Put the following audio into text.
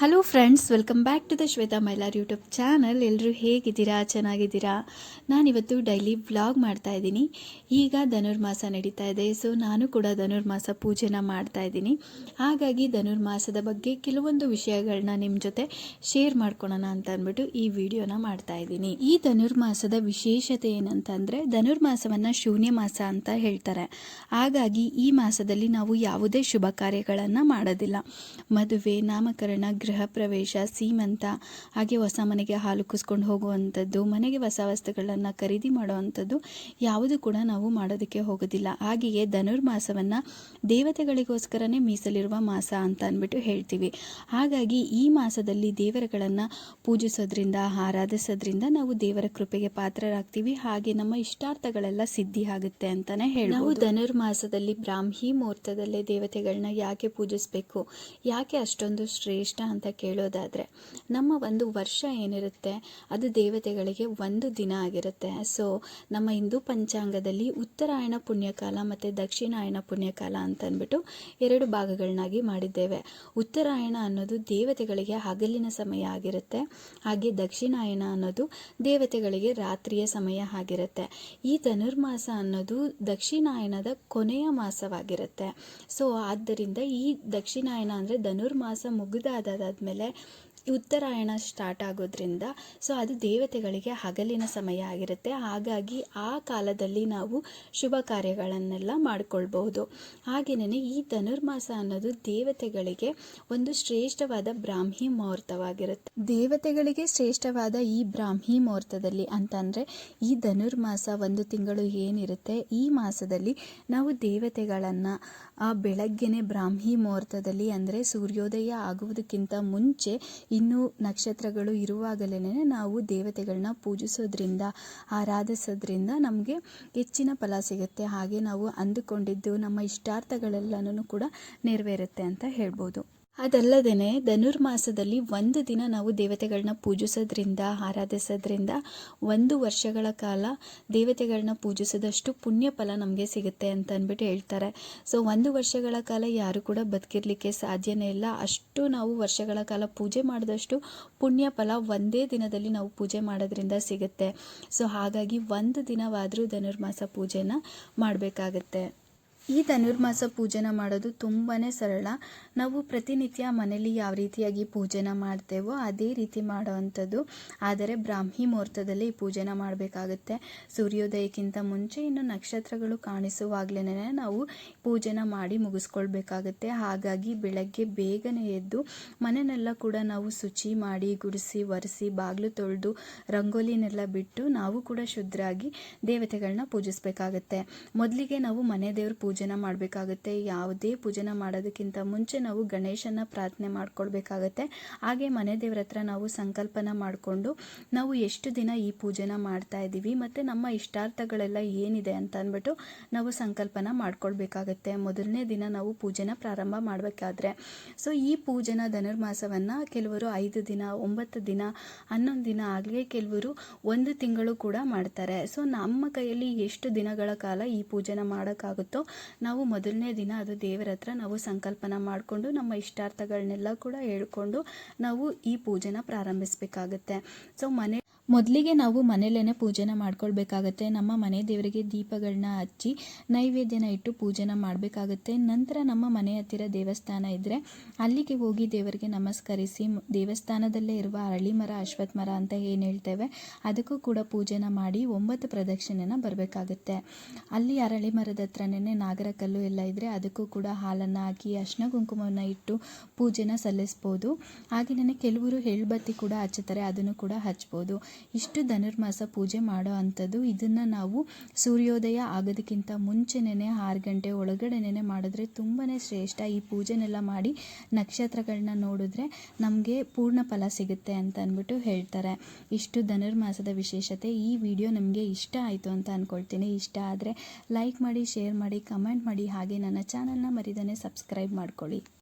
Hello friends welcome back to the Shweta Mylar YouTube channel ಎಲ್ಲರೂ ಹೇಗಿದ್ದೀರಾ? ಚೆನ್ನಾಗಿದ್ದೀರಾ? ನಾನಿವತ್ತು ಡೈಲಿ ವ್ಲಾಗ್ ಮಾಡ್ತಾ ಇದ್ದೀನಿ. ಈಗ ಧನುರ್ಮಾಸ ನಡೀತಾ ಇದೆ. ಸೊ ನಾನು ಕೂಡ ಧನುರ್ಮಾಸ ಪೂಜೆನ ಮಾಡ್ತಾ ಇದ್ದೀನಿ. ಹಾಗಾಗಿ ಧನುರ್ಮಾಸದ ಬಗ್ಗೆ ಕೆಲವೊಂದು ವಿಷಯಗಳನ್ನ ನಿಮ್ಮ ಜೊತೆ ಶೇರ್ ಮಾಡ್ಕೊಳೋಣ ಅಂತ ಅಂದ್ಬಿಟ್ಟು ಈ ವಿಡಿಯೋನ ಮಾಡ್ತಾ ಇದ್ದೀನಿ. ಈ ಧನುರ್ಮಾಸದ ವಿಶೇಷತೆ ಏನಂತಂದರೆ, ಧನುರ್ಮಾಸವನ್ನು ಶೂನ್ಯ ಮಾಸ ಅಂತ ಹೇಳ್ತಾರೆ. ಹಾಗಾಗಿ ಈ ಮಾಸದಲ್ಲಿ ನಾವು ಯಾವುದೇ ಶುಭ ಕಾರ್ಯಗಳನ್ನು ಮಾಡೋದಿಲ್ಲ. ಮದುವೆ, ನಾಮಕರಣ ಗೃಹ ಪ್ರವೇಶ, ಸೀಮಂತ, ಹಾಗೆ ಹೊಸ ಮನೆಗೆ ಹಾಲು ಕುಸ್ಕೊಂಡು ಹೋಗುವಂಥದ್ದು, ಮನೆಗೆ ಹೊಸ ವಸ್ತುಗಳನ್ನು ಖರೀದಿ ಮಾಡುವಂಥದ್ದು ಯಾವುದು ಕೂಡ ನಾವು ಮಾಡೋದಕ್ಕೆ ಹೋಗೋದಿಲ್ಲ. ಹಾಗೆಯೇ ಧನುರ್ಮಾಸವನ್ನು ದೇವತೆಗಳಿಗೋಸ್ಕರನೇ ಮೀಸಲಿರುವ ಮಾಸ ಅಂತ ಅಂದ್ಬಿಟ್ಟು ಹೇಳ್ತೀವಿ. ಹಾಗಾಗಿ ಈ ಮಾಸದಲ್ಲಿ ದೇವರುಗಳನ್ನು ಪೂಜಿಸೋದ್ರಿಂದ, ಆರಾಧಿಸೋದ್ರಿಂದ ನಾವು ದೇವರ ಕೃಪೆಗೆ ಪಾತ್ರರಾಗ್ತೀವಿ. ಹಾಗೆ ನಮ್ಮ ಇಷ್ಟಾರ್ಥಗಳೆಲ್ಲ ಸಿದ್ಧಿ ಆಗುತ್ತೆ ಅಂತಾನೆ ಹೇಳಿ ನಾವು ಧನುರ್ಮಾಸದಲ್ಲಿ ಬ್ರಾಹ್ಮಿ ಮುಹೂರ್ತದಲ್ಲೇ ದೇವತೆಗಳನ್ನ ಯಾಕೆ ಪೂಜಿಸಬೇಕು? ಯಾಕೆ ಅಷ್ಟೊಂದು ಶ್ರೇಷ್ಠ ಕೇಳೋದಾದರೆ, ನಮ್ಮ ಒಂದು ವರ್ಷ ಏನಿರುತ್ತೆ, ಅದು ದೇವತೆಗಳಿಗೆ ಒಂದು ದಿನ ಆಗಿರುತ್ತೆ. ಸೊ ನಮ್ಮ ಹಿಂದೂ ಪಂಚಾಂಗದಲ್ಲಿ ಉತ್ತರಾಯಣ ಪುಣ್ಯಕಾಲ ಮತ್ತು ದಕ್ಷಿಣಾಯಣ ಪುಣ್ಯಕಾಲ ಅಂತ ಅಂದ್ಬಿಟ್ಟು ಎರಡು ಭಾಗಗಳನ್ನಾಗಿ ಮಾಡಿದ್ದೇವೆ. ಉತ್ತರಾಯಣ ಅನ್ನೋದು ದೇವತೆಗಳಿಗೆ ಹಗಲಿನ ಸಮಯ ಆಗಿರುತ್ತೆ, ಹಾಗೆ ದಕ್ಷಿಣಾಯಣ ಅನ್ನೋದು ದೇವತೆಗಳಿಗೆ ರಾತ್ರಿಯ ಸಮಯ ಆಗಿರುತ್ತೆ. ಈ ಧನುರ್ಮಾಸ ಅನ್ನೋದು ದಕ್ಷಿಣಾಯನದ ಕೊನೆಯ ಮಾಸವಾಗಿರುತ್ತೆ. ಸೊ ಆದ್ದರಿಂದ ಈ ದಕ್ಷಿಣಾಯನ ಅಂದರೆ ಧನುರ್ಮಾಸ ಮುಗಿದಾದಾದ್ಮೇಲೆ ಉತ್ತರಾಯಣ ಸ್ಟಾರ್ಟ್ ಆಗೋದ್ರಿಂದ ಸೊ ಅದು ದೇವತೆಗಳಿಗೆ ಹಗಲಿನ ಸಮಯ ಆಗಿರುತ್ತೆ. ಹಾಗಾಗಿ ಆ ಕಾಲದಲ್ಲಿ ನಾವು ಶುಭ ಕಾರ್ಯಗಳನ್ನೆಲ್ಲ ಮಾಡಿಕೊಳ್ಬಹುದು. ಹಾಗೆಯೇ ಈ ಧನುರ್ಮಾಸ ಅನ್ನೋದು ದೇವತೆಗಳಿಗೆ ಒಂದು ಶ್ರೇಷ್ಠವಾದ ಬ್ರಾಹ್ಮಿ ಮುಹೂರ್ತವಾಗಿರುತ್ತೆ. ದೇವತೆಗಳಿಗೆ ಶ್ರೇಷ್ಠವಾದ ಈ ಬ್ರಾಹ್ಮಿ ಮುಹೂರ್ತದಲ್ಲಿ ಅಂತಂದರೆ ಈ ಧನುರ್ಮಾಸ ಒಂದು ತಿಂಗಳು ಏನಿರುತ್ತೆ, ಈ ಮಾಸದಲ್ಲಿ ನಾವು ದೇವತೆಗಳನ್ನು ಆ ಬೆಳಗ್ಗೆನೆ ಬ್ರಾಹ್ಮಿ ಮುಹೂರ್ತದಲ್ಲಿ ಅಂದರೆ ಸೂರ್ಯೋದಯ ಆಗುವುದಕ್ಕಿಂತ ಮುಂಚೆ ಇನ್ನು ನಕ್ಷತ್ರಗಳು ಇರುವಾಗಲೇ ನಾವು ದೇವತೆಗಳನ್ನ ಪೂಜಿಸೋದ್ರಿಂದ, ಆರಾಧಿಸೋದ್ರಿಂದ ನಮಗೆ ಹೆಚ್ಚಿನ ಫಲ ಸಿಗುತ್ತೆ. ಹಾಗೆ ನಾವು ಅಂದುಕೊಂಡಿದ್ದು ನಮ್ಮ ಇಷ್ಟಾರ್ಥಗಳೆಲ್ಲನೂ ಕೂಡ ನೆರವೇರುತ್ತೆ ಅಂತ ಹೇಳ್ಬೋದು. ಅದಲ್ಲದೆ ಧನುರ್ಮಾಸದಲ್ಲಿ ಒಂದು ದಿನ ನಾವು ದೇವತೆಗಳನ್ನ ಪೂಜಿಸೋದ್ರಿಂದ, ಆರಾಧಿಸೋದ್ರಿಂದ, ಒಂದು ವರ್ಷಗಳ ಕಾಲ ದೇವತೆಗಳನ್ನ ಪೂಜಿಸಿದಷ್ಟು ಪುಣ್ಯ ಫಲ ನಮಗೆ ಸಿಗುತ್ತೆ ಅಂತ ಅಂದ್ಬಿಟ್ಟು ಹೇಳ್ತಾರೆ. ಸೊ ಒಂದು ವರ್ಷಗಳ ಕಾಲ ಯಾರು ಕೂಡ ಬದುಕಿರಲಿಕ್ಕೆ ಸಾಧ್ಯನೇ ಇಲ್ಲ. ಅಷ್ಟು ನಾವು ವರ್ಷಗಳ ಕಾಲ ಪೂಜೆ ಮಾಡಿದಷ್ಟು ಪುಣ್ಯ ಫಲ ಒಂದೇ ದಿನದಲ್ಲಿ ನಾವು ಪೂಜೆ ಮಾಡೋದ್ರಿಂದ ಸಿಗುತ್ತೆ. ಸೊ ಹಾಗಾಗಿ ಒಂದು ದಿನವಾದರೂ ಧನುರ್ಮಾಸ ಪೂಜೆನ ಮಾಡಬೇಕಾಗತ್ತೆ. ಈ ಧನುರ್ಮಾಸ ಪೂಜನ ಮಾಡೋದು ತುಂಬಾ ಸರಳ. ನಾವು ಪ್ರತಿನಿತ್ಯ ಮನೆಯಲ್ಲಿ ಯಾವ ರೀತಿಯಾಗಿ ಪೂಜೆನ ಮಾಡ್ತೇವೋ ಅದೇ ರೀತಿ ಮಾಡೋವಂಥದ್ದು. ಆದರೆ ಬ್ರಾಹ್ಮಿ ಮುಹೂರ್ತದಲ್ಲಿ ಈ ಪೂಜೆನ ಮಾಡಬೇಕಾಗುತ್ತೆ. ಸೂರ್ಯೋದಯಕ್ಕಿಂತ ಮುಂಚೆ ಇನ್ನು ನಕ್ಷತ್ರಗಳು ಕಾಣಿಸುವಾಗಲೇ ನಾವು ಪೂಜೆನ ಮಾಡಿ ಮುಗಿಸ್ಕೊಳ್ಬೇಕಾಗುತ್ತೆ. ಹಾಗಾಗಿ ಬೆಳಗ್ಗೆ ಬೇಗನೆ ಎದ್ದು ಮನೆಯನ್ನೆಲ್ಲ ಕೂಡ ನಾವು ಶುಚಿ ಮಾಡಿ ಗುಡಿಸಿ, ಒರೆಸಿ, ಬಾಗಿಲು ತೊಳೆದು, ರಂಗೋಲಿನೆಲ್ಲ ಬಿಟ್ಟು ನಾವು ಕೂಡ ಶುದ್ಧರಾಗಿ ದೇವತೆಗಳನ್ನ ಪೂಜಿಸ್ಬೇಕಾಗತ್ತೆ. ಮೊದಲಿಗೆ ನಾವು ಮನೆ ದೇವ್ರ ಪೂಜೆನ ಮಾಡಬೇಕಾಗುತ್ತೆ. ಯಾವುದೇ ಪೂಜೆನ ಮಾಡೋದಕ್ಕಿಂತ ಮುಂಚೆ ನಾವು ಗಣೇಶನ ಪ್ರಾರ್ಥನೆ ಮಾಡ್ಕೊಳ್ಬೇಕಾಗತ್ತೆ. ಹಾಗೆ ಮನೆ ದೇವ್ರ ಹತ್ರ ನಾವು ಸಂಕಲ್ಪನ ಮಾಡಿಕೊಂಡು ನಾವು ಎಷ್ಟು ದಿನ ಈ ಪೂಜೆನ ಮಾಡ್ತಾ ಇದ್ದೀವಿ ಮತ್ತು ನಮ್ಮ ಇಷ್ಟಾರ್ಥಗಳೆಲ್ಲ ಏನಿದೆ ಅಂತ ಅಂದ್ಬಿಟ್ಟು ನಾವು ಸಂಕಲ್ಪನ ಮಾಡ್ಕೊಳ್ಬೇಕಾಗತ್ತೆ. ಮೊದಲನೇ ದಿನ ನಾವು ಪೂಜೆನ ಪ್ರಾರಂಭ ಮಾಡಬೇಕಾದ್ರೆ. ಸೊ ಈ ಪೂಜೆನ ಧನುರ್ಮಾಸವನ್ನು ಕೆಲವರು ಐದು ದಿನ, ಒಂಬತ್ತು ದಿನ, ಹನ್ನೊಂದು ದಿನ ಆಗಲಿ ಕೆಲವರು ಒಂದು ತಿಂಗಳು ಕೂಡ ಮಾಡ್ತಾರೆ. ಸೊ ನಮ್ಮ ಕೈಯಲ್ಲಿ ಎಷ್ಟು ದಿನಗಳ ಕಾಲ ಈ ಪೂಜೆನ ಮಾಡೋಕ್ಕಾಗುತ್ತೋ ನಾವು ಮೊದಲನೇ ದಿನ ಅದು ದೇವರ ಹತ್ರ ನಾವು ಸಂಕಲ್ಪನ ಮಾಡಿಕೊಂಡು ನಮ್ಮ ಇಷ್ಟಾರ್ಥಗಳನ್ನೆಲ್ಲ ಕೂಡ ಹೇಳ್ಕೊಂಡು ನಾವು ಈ ಪೂಜೆನ ಪ್ರಾರಂಭಿಸಬೇಕಾಗತ್ತೆ. ಸೊ ಮನೆ ಮೊದಲಿಗೆ ನಾವು ಮನೆಯಲ್ಲೇ ಪೂಜೆನ ಮಾಡ್ಕೊಳ್ಬೇಕಾಗತ್ತೆ. ನಮ್ಮ ಮನೆ ದೇವರಿಗೆ ದೀಪಗಳನ್ನ ಹಚ್ಚಿ ನೈವೇದ್ಯನ ಇಟ್ಟು ಪೂಜೆನ ಮಾಡಬೇಕಾಗತ್ತೆ. ನಂತರ ನಮ್ಮ ಮನೆ ಹತ್ತಿರ ದೇವಸ್ಥಾನ ಇದ್ದರೆ ಅಲ್ಲಿಗೆ ಹೋಗಿ ದೇವರಿಗೆ ನಮಸ್ಕರಿಸಿ ದೇವಸ್ಥಾನದಲ್ಲೇ ಇರುವ ಅರಳಿ ಮರ, ಅಶ್ವತ್ಥ ಮರ ಅಂತ ಏನು ಹೇಳ್ತೇವೆ, ಅದಕ್ಕೂ ಕೂಡ ಪೂಜೆನ ಮಾಡಿ ಒಂಬತ್ತು ಪ್ರದಕ್ಷಿಣೆನ ಬರಬೇಕಾಗುತ್ತೆ. ಅಲ್ಲಿ ಅರಳಿ ಮರದ ಹತ್ರನೇ ನಾಗರ ಕಲ್ಲು ಎಲ್ಲ ಇದ್ದರೆ ಅದಕ್ಕೂ ಕೂಡ ಹಾಲನ್ನು ಹಾಕಿ ಅರ್ಶಿನ ಕುಂಕುಮವನ್ನು ಇಟ್ಟು ಪೂಜೆನ ಸಲ್ಲಿಸ್ಬೋದು. ಹಾಗೆಯೇ ಕೆಲವರು ಹೆಳ್ಬತ್ತಿ ಕೂಡ ಹಚ್ಚುತ್ತಾರೆ, ಅದನ್ನು ಕೂಡ ಹಚ್ಬೋದು. ಇಷ್ಟು ಧನುರ್ಮಾಸ ಪೂಜೆ ಮಾಡೋ ಅಂಥದ್ದು, ಇದನ್ನು ನಾವು ಸೂರ್ಯೋದಯ ಆಗೋದಕ್ಕಿಂತ ಮುಂಚೆನೇ ಆರು ಗಂಟೆ ಒಳಗಡೆನೇ ಮಾಡಿದ್ರೆ ತುಂಬಾ ಶ್ರೇಷ್ಠ. ಈ ಪೂಜೆನೆಲ್ಲ ಮಾಡಿ ನಕ್ಷತ್ರಗಳನ್ನ ನೋಡಿದ್ರೆ ನಮಗೆ ಪೂರ್ಣ ಫಲ ಸಿಗುತ್ತೆ ಅಂತ ಅಂದ್ಬಿಟ್ಟು ಹೇಳ್ತಾರೆ. ಇಷ್ಟು ಧನುರ್ಮಾಸದ ವಿಶೇಷತೆ, ಈ ವಿಡಿಯೋ ನಮಗೆ ಇಷ್ಟ ಆಯಿತು ಅಂತ ಅಂದ್ಕೊಳ್ತೀನಿ ಇಷ್ಟ ಆದರೆ ಲೈಕ್ ಮಾಡಿ, ಶೇರ್ ಮಾಡಿ, ಕಮೆಂಟ್ ಮಾಡಿ, ಹಾಗೆ ನನ್ನ ಚಾನಲ್ನ ಮರಿದಾನೆ ಸಬ್ಸ್ಕ್ರೈಬ್ ಮಾಡ್ಕೊಳ್ಳಿ.